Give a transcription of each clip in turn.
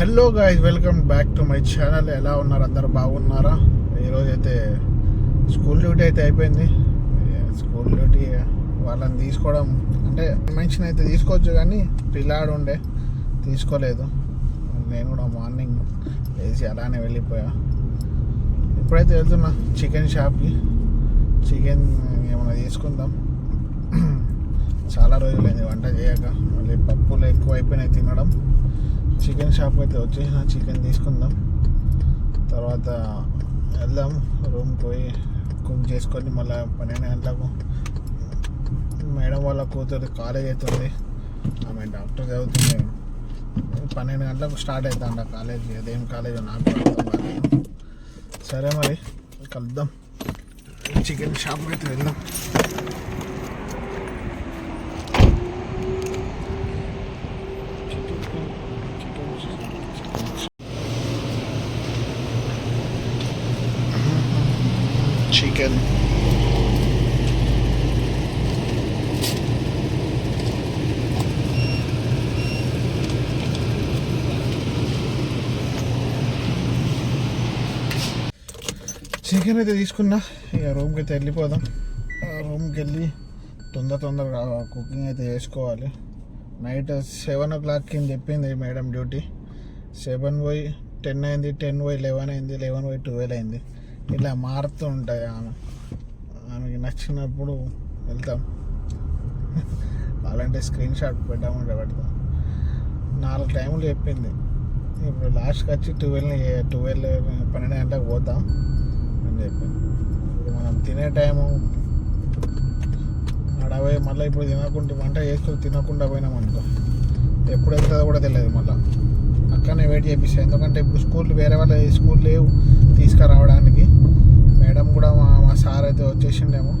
Hello guys welcome back to my channel ఎలా ఉన్నారు? అందరు బాగున్నారా? ఈరోజు అయితే స్కూల్ డ్యూటీ అయితే అయిపోయింది. స్కూల్ డ్యూటీ వాళ్ళని తీసుకోవడం అంటే మనిషిని అయితే తీసుకోవచ్చు కానీ పిల్లాడు ఉండే తీసుకోలేదు. నేను కూడా మార్నింగ్ వేసి అలానే వెళ్ళిపోయా. ఇప్పుడైతే వెళ్తున్నా చికెన్ షాప్కి చికెన్ ఏమైనా తీసుకుందాం. చాలా రోజులైంది వంట చేయక. మళ్ళీ పప్పులు ఎక్కువ అయిపోయినాయి తినడం. చికెన్ షాప్కి అయితే వచ్చేసిన చికెన్ తీసుకుందాం. తర్వాత వెళ్దాం రూమ్ పోయి కుక్ చేసుకొని మళ్ళీ పన్నెండు గంటలకు మేడం వాళ్ళ కూతురు కాలేజ్ అవుతుంది ఆమె డాక్టర్ చదువుతుంది. పన్నెండు గంటలకు స్టార్ట్ అవుతుందంట కాలేజ్. అదేం కాలేజ్? నాకు సరే మరి కలుద్దాం. చికెన్ షాప్కి అయితే వెళ్దాం. చికెన్ చికెన్ అయితే తీసుకున్నా. ఇక రూమ్కి అయితే వెళ్ళిపోదాం. రూమ్కి వెళ్ళి తొందర తొందరగా కుకింగ్ అయితే చేసుకోవాలి. నైట్ సెవెన్ ఓ క్లాక్కి చెప్పింది మేడం డ్యూటీ సెవెన్ పోయి టెన్ అయింది టెన్ పోయి లెవెన్ అయింది లెవెన్ పోయి ట్వెల్వ్ అయింది. ఇలా మారుతూ ఉంటాయి ఆమె. ఆమెకి నచ్చినప్పుడు వెళ్తాం. అలాంటి స్క్రీన్ షాట్ పెట్టామంటే పెడతాం. నాలుగు టైములు చెప్పింది. ఇప్పుడు లాస్ట్కి వచ్చి ట్వెల్వ్ ట్వెల్వ్ పన్నెండు గంటలకు పోతాం అని చెప్పింది. ఇప్పుడు మనం తినే టైము. అడవై మళ్ళీ ఇప్పుడు తినకుండా వంట చేసుకొని తినకుండా పోయినాం అనుకో. ఎప్పుడు వెళ్తుందో కూడా తెలియదు మళ్ళీ. అక్కడనే వెయిట్ చేపిస్తాయి ఎందుకంటే ఇప్పుడు స్కూల్ వేరే వాళ్ళ స్కూల్ లేవు తీసుకురావడానికి. మేడం కూడా మా మా సార్ అయితే వచ్చేసిండేమో.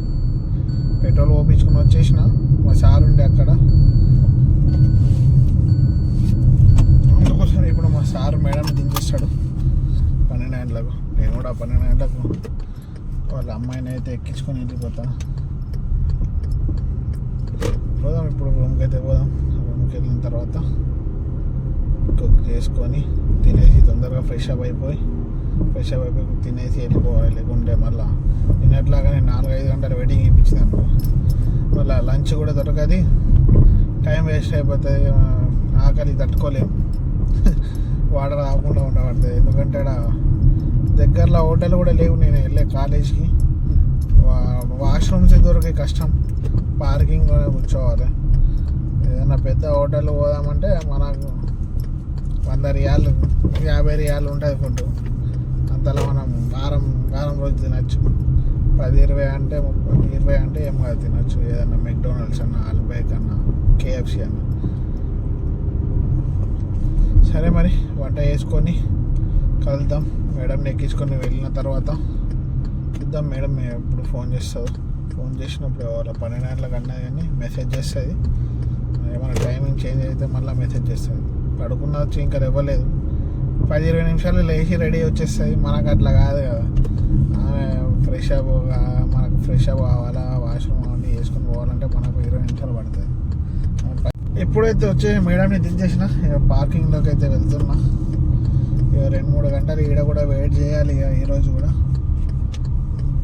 పెట్రోల్ పోపించుకుని వచ్చేసిన. మా సార్ ఉండే అక్కడ. అందుకోసం ఇప్పుడు మా సార్ మేడం దించేస్తాడు. పన్నెండు గంటలకు నేను కూడా పన్నెండు గంటలకు వాళ్ళ అమ్మాయిని అయితే ఎక్కించుకొని వెళ్ళిపోతాను పోదాం ఇప్పుడు రూమ్కి అయితే పోదాం. రూమ్కి వెళ్ళిన తర్వాత కుక్ చేసుకొని తినేసి తొందరగా ఫ్రెష్ అప్ అయిపోయి ఫ్రెష్ అప్ అయిపోయి తినేసి వెళ్ళిపోవాలి. లేకుంటే మళ్ళీ నిన్నట్లాగానే నాలుగు ఐదు గంటలు వెయిటింగ్ ఇప్పించింది అనుకో మళ్ళీ లంచ్ కూడా దొరకది. టైం వేస్ట్ అయిపోతుంది. ఆకలి తట్టుకోలేము. వాటర్ రాకుండా ఉండబడుతుంది. ఎందుకంటే ఆడ దగ్గరలో హోటల్ కూడా లేవు. నేను వెళ్ళే కాలేజ్కి. వాష్రూమ్స్ దొరికే కష్టం. పార్కింగ్ కూర్చోవాలి. ఏదైనా పెద్ద హోటల్ పోదామంటే మనకు వంద రియాలు యాభై రియాలు ఉంటుంది ఫుడ్ అంతలో మనం వారం వారం రోజు తినచ్చు. పది ఇరవై అంటే ముప్పై ఇరవై అంటే ఏం కాదు తినచ్చు. ఏదైనా మెక్డోనల్డ్స్ అన్న ఆల్బైక్ అన్న కేఎఫ్సి అన్న. సరే మరి వంట చేసుకొని కలుద్దాం. మేడం ఎక్కించుకొని వెళ్ళిన తర్వాత చూద్దాం. మేడం ఎప్పుడు ఫోన్ చేస్తుంది. ఫోన్ చేసినప్పుడు వాళ్ళ పన్నెండు గంటలకు అన్నది కానీ మెసేజ్ చేస్తుంది. ఏమైనా టైమింగ్ చేంజ్ అయితే మళ్ళీ మెసేజ్ చేస్తుంది. పడుకున్న వచ్చి ఇంకా ఇవ్వలేదు. పది ఇరవై నిమిషాలు లేచి రెడీ వచ్చేస్తుంది మనకు అట్లా కాదు కదా. ఆమె ఫ్రెష్ అప్ మనకు ఫ్రెష్ అప్ కావాలా? వాష్రూమ్ అవన్నీ వేసుకొని పోవాలంటే మనకు ఇరవై నిమిషాలు పడుతుంది ఎప్పుడైతే వచ్చే మేడంని దించేసిన ఇక పార్కింగ్లోకి అయితే వెళ్తున్నా. ఇక రెండు మూడు గంటలు ఈడ కూడా వెయిట్ చేయాలి ఇక ఈరోజు కూడా.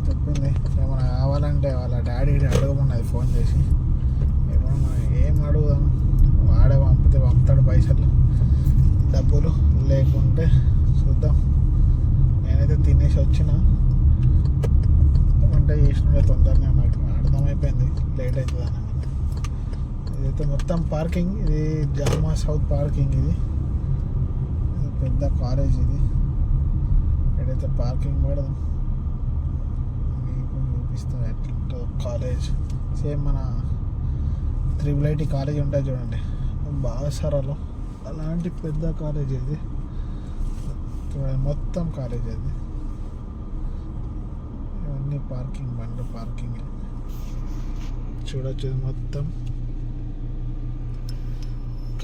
చెప్పింది ఏమైనా కావాలంటే వాళ్ళ డాడీ అడగమన్నది ఫోన్ చేసి ఏమన్నా మనం ఏం అడుగుదాం? వాడే లేకుంటే చూద్దాం. నేనైతే తినేసి వచ్చిన. వంట చేసిన తొందరనే నాకు అర్థమైపోయింది. లేట్ అవుతుందని ఇదైతే మొత్తం పార్కింగ్. ఇది జామా సౌత్ పార్కింగ్ ఇది. పెద్ద కాలేజ్ ఇది. ఎక్కడైతే పార్కింగ్ పెడదాం మీకు ఎట్లా ఎట్లుంటుందో కాలేజ్. సేమ్ మన త్రిబుల్ ఐటీ కాలేజ్ ఉంటుంది చూడండి. బాగా బాసరాలో అలాంటి పెద్ద కాలేజ్ ఇది. చూడండి మొత్తం కాలేజ్ అది. ఇవన్నీ పార్కింగ్ బండ్లు పార్కింగ్ చూడొచ్చు మొత్తం.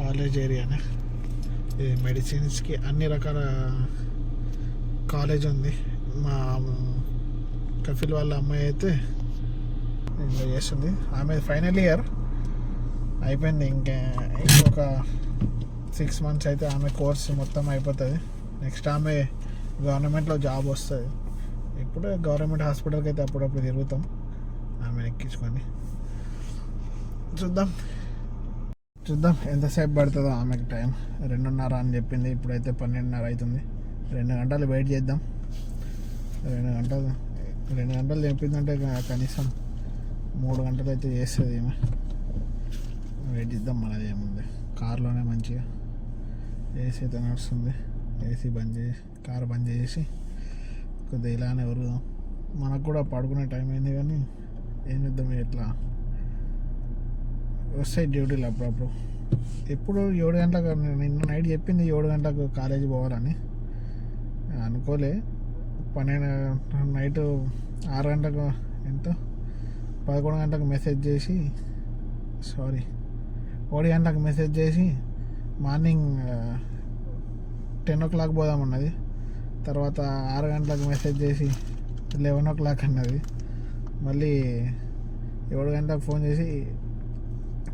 కాలేజ్ ఏరియానే ఇది మెడిసిన్స్కి అన్ని రకాల కాలేజ్ ఉంది. మా కఫిల్ వాళ్ళ అమ్మాయి అయితే ఇంకా చేస్తుంది. ఆమె ఫైనల్ ఇయర్ అయిపోయింది. ఇంకా ఇంకొక సిక్స్ మంత్స్ అయితే ఆమె కోర్స్ మొత్తం అయిపోతుంది. నెక్స్ట్ ఆమె గవర్నమెంట్లో జాబ్ వస్తుంది. ఇప్పుడు గవర్నమెంట్ హాస్పిటల్కి అయితే అప్పుడప్పుడు తిరుగుతాం. ఆమెను ఎక్కించుకొని. చూద్దాం. చూద్దాం ఎంతసేపు పడుతుందో ఆమెకి టైం. రెండున్నర అని చెప్పింది. ఇప్పుడైతే పన్నెండున్నర అవుతుంది రెండు గంటలు వెయిట్ చేద్దాం. రెండు గంటలు రెండు గంటలు చెప్పిందంటే కనీసం మూడు గంటలు అయితే చేస్తుంది ఏమి వెయిట్ చేద్దాం మనది ఏముంది. కార్లోనే మంచిగా. ఏసీ అయితే నడుస్తుంది. ఏసీ బంద్ చేసి కార్ బంద్ చేసి కొద్దిగా ఇలానే ఉరుదాం మనకు కూడా పడుకునే టైం అయింది కానీ ఏం చేద్దాం ఎట్లా వస్తాయి డ్యూటీలు అప్పుడప్పుడు. ఎప్పుడు ఏడు గంటలకు నిన్న నైట్ చెప్పింది ఏడు గంటలకు కాలేజీ పోవాలని. అనుకోలే. పన్నెండు నైట్ ఆరు గంటలకు ఎంత? పదకొండు గంటలకు మెసేజ్ చేసి సారీ ఒకటి గంటలకు మెసేజ్ చేసి మార్నింగ్ టెన్ ఓ క్లాక్ పోదామన్నది తర్వాత ఆరు గంటలకు మెసేజ్ చేసి లెవెన్ ఓ క్లాక్ అన్నది. మళ్ళీ ఏడు గంటలకు ఫోన్ చేసి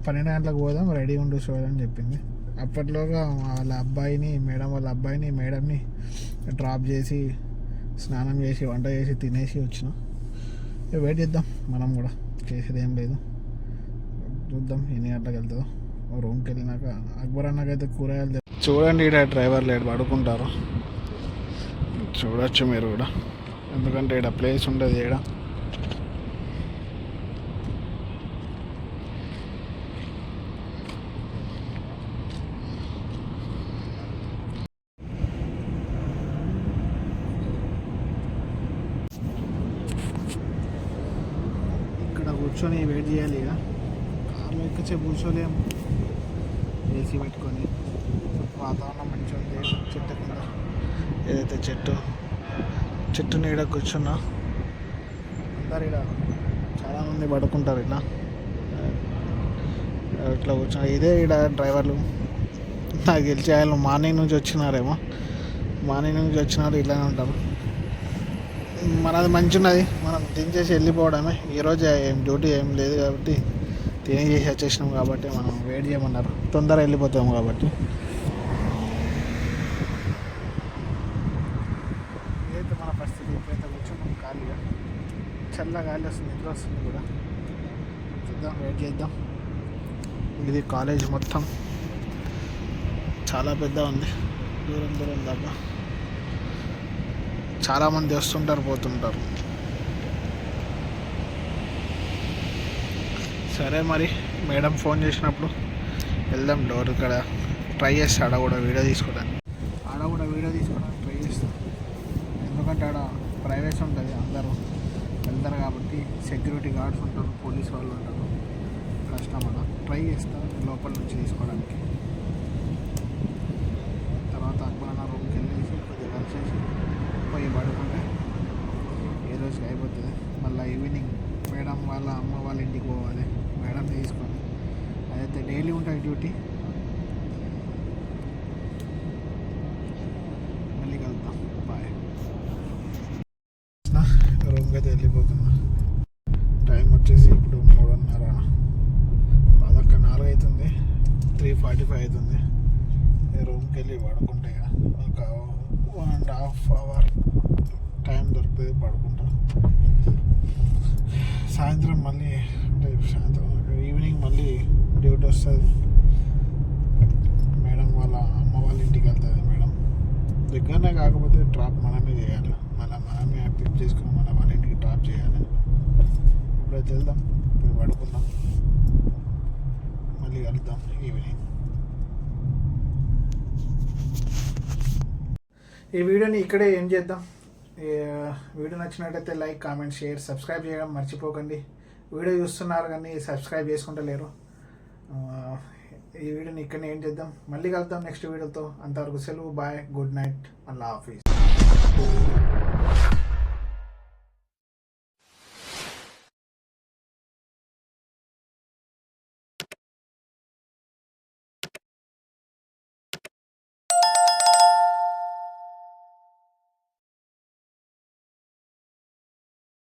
పన్నెండు గంటలకు పోదాం రెడీ ఉండు చూడని అని చెప్పింది. అప్పట్లోగా వాళ్ళ అబ్బాయిని మేడం వాళ్ళ అబ్బాయిని మేడంని డ్రాప్ చేసి స్నానం చేసి వంట చేసి తినేసి వచ్చినాం. ఇక వెయిట్ చేద్దాం మనం కూడా. చేసేది ఏం లేదు. చూద్దాం ఎన్ని గంటలకు వెళ్తుందో. రూమ్కి వెళ్ళినాక అక్బర్ అన్నకైతే కూరగాయలు చూడండి ఇక్కడ డ్రైవర్ లేడు పడుకుంటారు. చూడొచ్చు మీరు కూడా. ఎందుకంటే ఇక్కడ ప్లేస్ ఉండదు ఇక్కడ ఇక్కడ కూర్చొని వెయిట్ చేయాలి ఇక. కార్లో ఎక్కచే కూర్చోలేము. ఏసీ పెట్టుకొని. వాతావరణం మంచిగా ఉంది. చెట్టు కింద ఏదైతే చెట్టు చెట్టు నీడ కూర్చున్నా అందరు ఇక్కడ చాలామంది పడుకుంటారు ఇట్లా. ఇట్లా కూర్చున్న. ఇదే ఇక్కడ డ్రైవర్లు నాకు తెలిసి ఆయన మార్నింగ్ నుంచి వచ్చినారేమో. మార్నింగ్ నుంచి వచ్చినారు ఇట్లానే ఉంటారు. మనది మంచి ఉన్నది మనం దించేసి వెళ్ళిపోవడమే. ఈరోజు ఏం డ్యూటీ ఏం లేదు కాబట్టి తినేసి వచ్చేసినాం కాబట్టి మనం వెయిట్ చేయమన్నారు. తొందరగా వెళ్ళిపోతాం కాబట్టి ఇదైతే మన పరిస్థితి ఇప్పుడైతే కూర్చున్నాం ఖాళీగా చల్ల గాలి వస్తుంది ఎట్లా వస్తుంది కూడా. చూద్దాం వెయిట్ చేద్దాం. ఇది కాలేజ్ మొత్తం. చాలా పెద్ద ఉంది. దూరం దూరం దాకా. చాలామంది వస్తుంటారు పోతుంటారు. సరే మరి మేడం ఫోన్ చేసినప్పుడు వెళ్దాం డోర్ ఇక్కడ ట్రై చేస్తా ఆడ కూడా వీడియో తీసుకోవడానికి. ఆడ కూడా వీడియో తీసుకోవడానికి ట్రై చేస్తాం. ఎందుకంటే ఆడ ప్రైవేస్ ఉంటుంది అందరూ. అందరు కాబట్టి సెక్యూరిటీ గార్డ్స్ ఉంటారు పోలీస్ వాళ్ళు ఉంటారు. కష్టం అలా ట్రై చేస్తాను లోపల నుంచి తీసుకోవడానికి. తర్వాత అక్బర్ అన్న రూమ్కి వెళ్ళేసి కొద్దిగా కలిసేసి చేసి పోయి పడుకుంటే ఏ రోజుకి అయిపోతుంది. మళ్ళీ ఈవినింగ్ మేడం వాళ్ళ అమ్మ వాళ్ళ ఇంటికి పోవాలి. మేడం తీసుకొని అదైతే డైలీ ఉంటాయి డ్యూటీ మళ్ళీ కలుద్దాం బాయ్ రూమ్కి అయితే వెళ్ళిపోతున్నా టైం వచ్చేసి ఇప్పుడు మూడున్నర పదక్క నాలుగు అవుతుంది త్రీ ఫార్టీ ఫైవ్ అవుతుంది రూమ్కి వెళ్ళి పడుకుంటే ఒక one and half hour time దొరుకుతుంది పడుకుంటా. సాయంత్రం మళ్ళీ అంటే సాయంత్రం ఈవినింగ్ మళ్ళీ డ్యూటీ వస్తుంది. మేడం వాళ్ళ అమ్మ వాళ్ళ ఇంటికి వెళ్తుంది మేడం. దగ్గరనే కాకపోతే డ్రాప్ మనమే చేయాలి. మన మనమే పిక్ చేసుకుని మన వాళ్ళ ఇంటికి డ్రాప్ చేయాలి. ఇప్పుడైతే వెళ్దాం పోయి పడుకుందాం. మళ్ళీ కలుద్దాం ఈవినింగ్ ఈ వీడియోని ఇక్కడే ఏం చేద్దాం. వీడియో నచ్చినట్టయితే లైక్ కామెంట్ షేర్ సబ్స్క్రైబ్ చేయడం మర్చిపోకండి. వీడియో చూస్తున్నారు కానీ సబ్స్క్రైబ్ చేసుకుంటలేరు లేరు. ఈ వీడియోని ఇక్కడనే ఏం చేద్దాం. మళ్ళీ కలుద్దాం నెక్స్ట్ వీడియోతో. అంతవరకు సెలవు బాయ్ గుడ్ నైట్ మళ్ళీ ఆఫీస్